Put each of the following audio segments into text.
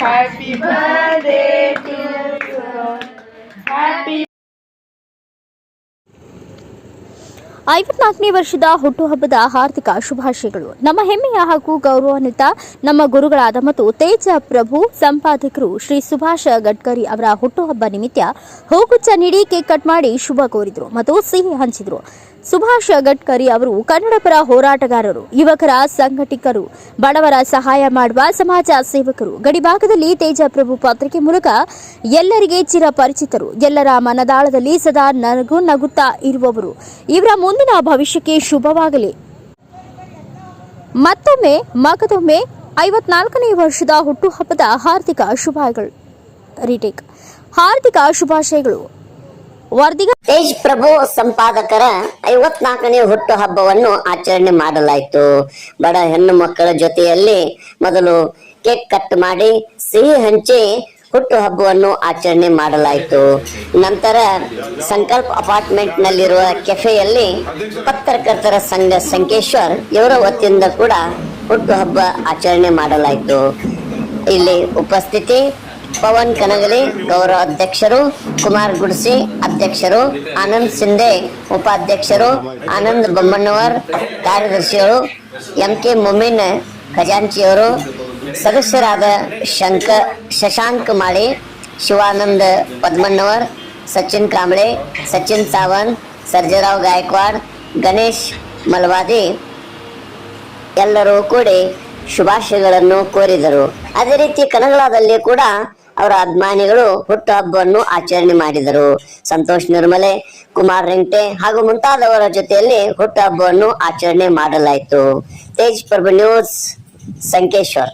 Happy birthday to you. Happy ಐವತ್ನಾಲ್ಕನೇ ವರ್ಷದ ಹುಟ್ಟುಹಬ್ಬದ ಹಾರ್ದಿಕ ಶುಭಾಶಯಗಳು. ನಮ್ಮ ಹೆಮ್ಮೆಯ ಹಾಗೂ ಗೌರವಾನ್ವಿತ ನಮ್ಮ ಗುರುಗಳಾದ ಮತ್ತು ತೇಜ ಪ್ರಭು ಸಂಪಾದಕರು ಶ್ರೀ ಸುಭಾಷ ಗಡ್ಕರಿ ಅವರ ಹುಟ್ಟುಹಬ್ಬ ನಿಮಿತ್ತ ಹೂಗುಚ್ಚ ನೀಡಿ ಕೇಕ್ ಕಟ್ ಮಾಡಿ ಶುಭ ಕೋರಿದರು ಮತ್ತು ಸಿಹಿ ಹಂಚಿದರು. ಸುಭಾಷ್ ಗಡ್ಕರಿ ಅವರು ಕನ್ನಡ ಪರ ಹೋರಾಟಗಾರರು, ಯುವಕರ ಸಂಘಟಕರು, ಬಡವರ ಸಹಾಯ ಮಾಡುವ ಸಮಾಜ ಸೇವಕರು. ಗಡಿಭಾಗದಲ್ಲಿ ತೇಜಪ್ರಭು ಪಾತ್ರಿಕೆ ಮೂಲಕ ಎಲ್ಲರಿಗೆ ಚಿರಪರಿಚಿತರು ಎಲ್ಲರ ಮನದಾಳದಲ್ಲಿ ಸದಾ ನಗು ನಗುತ್ತಾ ಇರುವವರು. ಇವರ ಮುಂದಿನ ಭವಿಷ್ಯಕ್ಕೆ ಶುಭವಾಗಲಿ. ಮತ್ತೊಮ್ಮೆ, ಮಗದೊಮ್ಮೆ ಐವತ್ನಾಲ್ಕನೇ ವರ್ಷದ ಹುಟ್ಟುಹಬ್ಬದ ಹಾರ್ದಿಕ ಶುಭಾಶಯಗಳು ರಿಟೇಕ್. ಹಾರ್ದಿಕ ಶುಭಾಶಯಗಳು. ವರದಿಗ ತೇಜ್ ಪ್ರಭು ಸಂಪಾದಕರ ಐವತ್ನಾಲ್ಕನೇ ಹುಟ್ಟು ಹಬ್ಬವನ್ನು ಆಚರಣೆ ಮಾಡಲಾಯಿತು. ಬಡ ಹೆಣ್ಣು ಮಕ್ಕಳ ಜೊತೆಯಲ್ಲಿ ಮೊದಲು ಕೇಕ್ ಕಟ್ ಮಾಡಿ ಸಿಹಿ ಹಂಚಿ ಹುಟ್ಟು ಹಬ್ಬವನ್ನು ಆಚರಣೆ ಮಾಡಲಾಯಿತು. ನಂತರ ಸಂಕಲ್ಪ ಅಪಾರ್ಟ್ಮೆಂಟ್ ನಲ್ಲಿರುವ ಕೆಫೆಯಲ್ಲಿ ಪತ್ರಕರ್ತರ ಸಂಘ ಸಂಕೇಶ್ವರ್ ಇವರ ವತಿಯಿಂದ ಕೂಡ ಹುಟ್ಟು ಹಬ್ಬ ಆಚರಣೆ ಮಾಡಲಾಯಿತು. ಇಲ್ಲಿ ಉಪಸ್ಥಿತಿ ಪವನ್ ಕನಗಲಿ, ಗೌರವ ಅಧ್ಯಕ್ಷರು, ಕುಮಾರ್ ಗುಡ್ಸಿ ಅಧ್ಯಕ್ಷರು, ಆನಂದ್ ಸಿಂಧೆ ಉಪಾಧ್ಯಕ್ಷರು, ಆನಂದ್ ಬೊಮ್ಮಣ್ಣವರ್ ಕಾರ್ಯದರ್ಶಿಗಳು ಎಂ ಕೆ ಮೊಮಿನ್ ಖಜಾಂಚಿಯವರು, ಸದಸ್ಯರಾದ ಶಂಕ, ಶಶಾಂಕ್ ಮಾಳಿ, ಶಿವಾನಂದ ಪದ್ಮಣ್ಣವರ್ ಸಚಿನ್ ಕಾಂಬಳೆ, ಸಚಿನ್ ಸಾವಂತ್, ಸರ್ಜರಾವ್ ಗಾಯಕ್ವಾಡ್, ಗಣೇಶ್ ಮಲ್ವಾದಿ ಎಲ್ಲರೂ ಕೂಡಿ ಶುಭಾಶಯಗಳನ್ನು ಕೋರಿದರು. ಅದೇ ರೀತಿ ಕನಗಳಾದಲ್ಲಿ ಕೂಡ ಅವರ ಅಭಿಮಾನಿಗಳು ಹುಟ್ಟುಹಬ್ಬವನ್ನು ಆಚರಣೆ ಮಾಡಿದರು. ಸಂತೋಷ್ ನಿರ್ಮಲೆ, ಕುಮಾರ್ ರೆಂಟೆ ಹಾಗೂ ಮುಂತಾದವರ ಜೊತೆಯಲ್ಲಿ ಹುಟ್ಟುಹಬ್ಬವನ್ನು ಆಚರಣೆ ಮಾಡಲಾಯಿತು. Tej Prabhu news, Sankeshwar.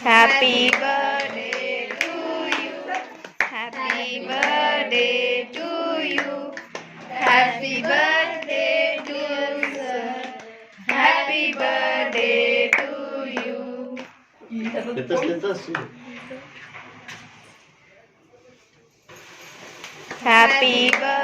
Happy birthday to you. Happy birthday to you. Happy birthday to you. Happy birthday to you. Happy birthday